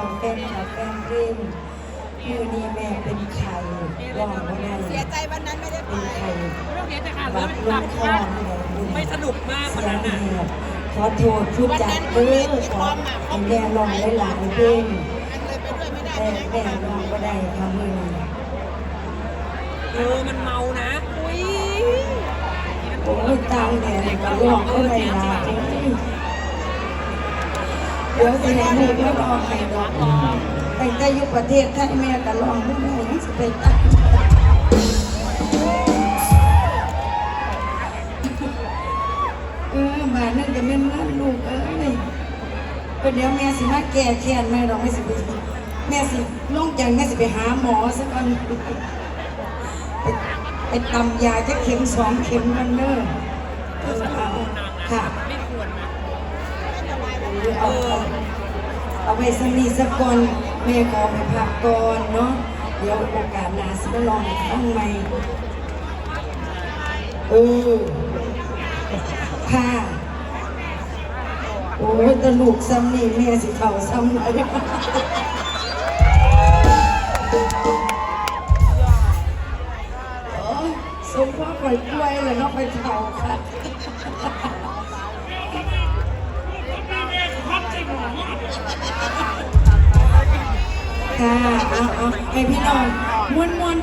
องแฟนคลับแฟนเพลงมือนี้แม่เป็นไข่ร้องไม่ได้เสียใจวันนั้นไม่ได้ไปเป็นไข่ไม่ต้องเสียใจค่ะบัเรื่อดงลตังดคอนะเนี่ยไม่สนุกมากคนนั้นน่ะขอโทษผู้จัดเด้อขอให้แม่ร้องหลายๆเพลงมันเลยไปด้วยไม่ได้แต่แม่ร้องก็ได้ค่ะมือนี้เออมันเมานะอุ้ยโอ้ยตายแม่ก็ร้องก็ได้หลายเดี๋ยวสิให้ลูกมาร้อให้ดอกแต่แต่อยู่ประเทศไทยแม่ก็ร้องไม่ได้มันสิไปตั้งเออมานั่นก็แม่นนั่นลูกเอ้ยก็เดี๋ยวแม่สิมาแก้แค้นแม่ดอกแม่สิไปแม่สิลงจากแม่สิไปหาหมอสักวันไปไปตำยาจะเข็มสองเข็มกันเด้อเออค่ะ เอาเอเอาไปสนีสักก่อนแม่ขอไปพักก่อนเนาะเดี๋ยวโอกาสหน้าสิมาลองอีกครั้งใหม่เออค่ะโอ้ยตลูกซ้ำนี่แม่สิเข่าซ้ำไหนโอ้ยสมพ่อปล่อยกล้วยเลยเนาะไปเข่าค่ะ ค่ะเอาเอาให้พี่น้องมวนมวน